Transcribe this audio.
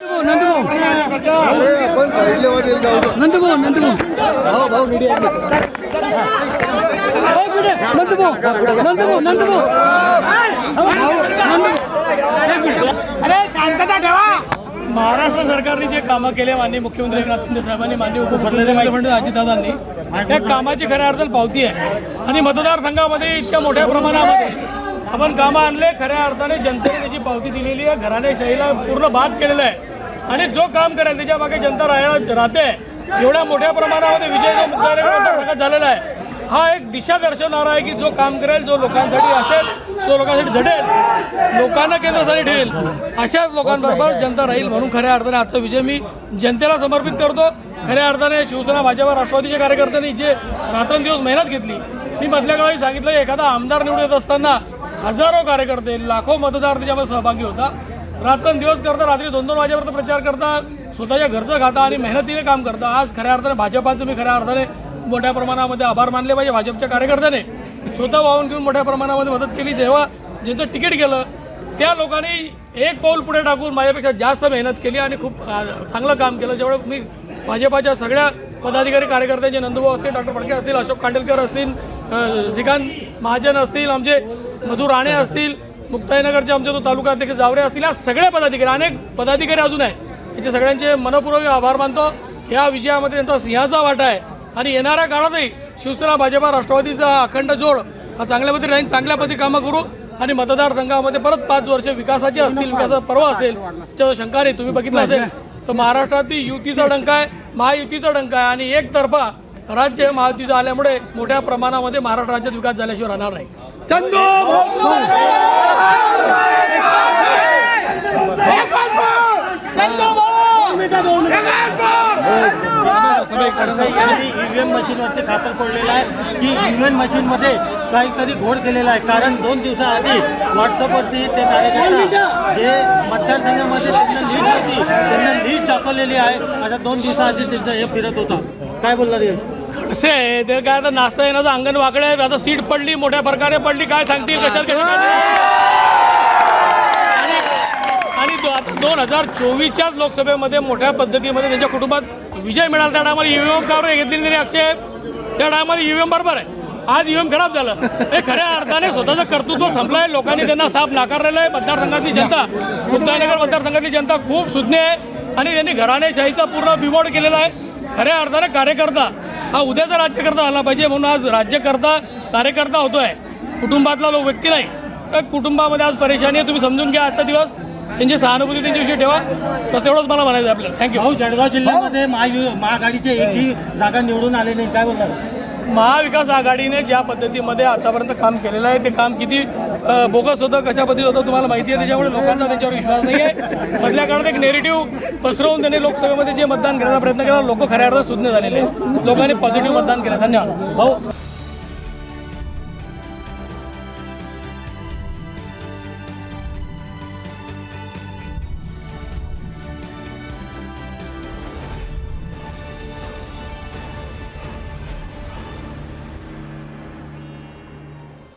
नंदभाऊ. नंदभाऊ. नंदभाऊ नंदभाऊ. नंदभाऊ अरे शांतता ठेवा. महाराष्ट्र सरकारने जे कामं केले माननीय मुख्यमंत्री एकनाथ शिंदे साहेबांनी माननीय उपमुख्यमंत्री अजितदादांनी त्या कामाची खऱ्या अर्थाने पावती आहे. आणि मतदारसंघामध्ये इतक्या मोठ्या प्रमाणामध्ये आपण कामं आणले खऱ्या अर्थाने जनतेने त्याची पावती दिलेली आहे. घराणेशाहीला पूर्ण बाद केलेला आहे. आणि जो काम करेल त्याच्यामागे जनता राहायला राहते. एवढ्या मोठ्या प्रमाणामध्ये विजय जो मुक्ताईनगर झालेला आहे. हा एक दिशा दर्शवणारा आहे की जो काम करेल जो लोकांसाठी असेल तो लोकांसाठी झडेल लोकांना केंद्रासाठी ठेवेल अशाच लोकांबरोबर जनता राहील. म्हणून खऱ्या अर्थाने आजचा विजय मी जनतेला समर्पित करतो. खऱ्या अर्थाने शिवसेना भाजपा राष्ट्रवादीच्या कार्यकर्त्यांनी जे रात्रंदिवस मेहनत घेतली मी मधल्या काळी सांगितलं एखादा आमदार निवडून येत असताना हजारो कार्यकर्ते लाखो मतदार त्याच्यामध्ये सहभागी होता रात्रंदिवस करता रात्री दोन दोन वाजेपर्यंत प्रचार करता स्वतःच्या घरचं खाता आणि मेहनतीने काम करता. आज खऱ्या अर्थाने भाजपाचं मी खऱ्या अर्थाने मोठ्या प्रमाणामध्ये आभार मानले पाहिजे भाजपच्या कार्यकर्त्याने. स्वतः वाहून घेऊन मोठ्या प्रमाणामध्ये मदत केली. जेव्हा ज्यांचं तिकीट गेलं त्या लोकांनी एक पाऊल पुढे टाकून माझ्यापेक्षा जास्त मेहनत केली आणि खूप चांगलं काम केलं. जेवढं मी भाजपाच्या सगळ्या पदाधिकारी कार्यकर्त्यांचे नंदुभाऊ असतील डॉक्टर फडके असतील अशोक खांडेलकर असतील श्रीकांत महाजन असतील आमचे मधु राणे असतील मुक्ताईनगरचे आमचे तो तालुका अध्यक्ष जावरे असतील या सगळ्या पदाधिकारी अनेक पदाधिकारी अजून आहे. याचे सगळ्यांचे मनपूर्वक आभार मानतो. या विजयामध्ये त्यांचा सिंहाचा वाटा आहे. आणि येणाऱ्या काळातही शिवसेना भाजपा राष्ट्रवादीचा अखंड जोड हा चांगल्या पद्धतीने राहील चांगल्या पद्धती कामं करू. आणि मतदारसंघामध्ये परत पाच वर्ष विकासाची असतील विकासाचा पर्व असेल त्याच्यावर शंका नाही. तुम्ही बघितलं असेल तर महाराष्ट्रातील युतीचा डंका आहे महायुतीचा डंका आहे. आणि एकतर्फा राज्य महायुतीचं आल्यामुळे मोठ्या प्रमाणामध्ये महाराष्ट्र राज्यात विकास झाल्याशिवाय राहणार नाही. ईव्हीएम मशीनवरती खातर पडलेलं आहे. की ईव्हीएम मशीनमध्ये काहीतरी घोड केलेला आहे. कारण दोन दिवसाआधी व्हॉट्सअपवरती ते कार्यकर्ता जे मतदारसंघामध्ये त्यांना लीड होती त्यांना लीड दाखवलेली आहे. आता दोन दिवसाआधी त्यांचं हे फिरत होता. काय बोलणार यश? खडसे आहे ते काय आता नाचता येण्याचं अंगण वाकडे आता सीट पडली मोठ्या प्रकारे पडली. काय सांगतील कशात आणि आणि दो- आता दोन हजार चोवीसच्याच लोकसभेमध्ये मोठ्या पद्धतीमध्ये त्यांच्या कुटुंबात विजय मिळाला. त्या टायमाला ईव्हीएम कावर घेतली त्यांनी अक्षय. त्या टायमाला ईव्हीएम बरोबर आहे. आज ईव्हीएम खराब झालं. हे खऱ्या अर्थाने स्वतःचं कर्तृत्व संपलंय. लोकांनी त्यांना साफ नाकारलेलं आहे. मतदारसंघातली जनता मुक्ताईनगर मतदारसंघातली जनता खूप सुज्ञ आहे. आणि त्यांनी घराणेशाहीचा पूर्ण बिमोड केलेला आहे. खऱ्या अर्थाने कार्यकर्ता हा उद्याचा राज्यकर्ता आला पाहिजे म्हणून आज राज्यकर्ता कार्यकर्ता होतोय. कुटुंबातला लोक व्यक्ती नाही. तर कुटुंबामध्ये आज परेशानी आहे तुम्ही समजून घ्या आजचा दिवस. त्यांची सहानुभूती त्यांच्याविषयी ठेवा. तर तेवढंच मला म्हणायचं आहे आपल्याला थँक्यू भाऊ जळगाव जिल्ह्यामध्ये महायु महाआघाडीचे एकही जागा निवडून आले नाही काय बोलणार? महाविकास आघाडीने ज्या पद्धतीमध्ये आतापर्यंत काम केलेलं आहे ते काम किती बोगस होतं कशा पद्धतीत होतं तुम्हाला माहिती आहे त्याच्यामुळे लोकांचा त्याच्यावर विश्वास नाही आहे मधल्या काळात एक नेरेटिव्ह पसरवून त्यांनी लोकसभेमध्ये जे मतदान करण्याचा प्रयत्न केला लोक खऱ्या अर्थात सुज्ञ झालेले आहेत. लोकांनी पॉझिटिव्ह मतदान केलं. धन्यवाद. भाऊ.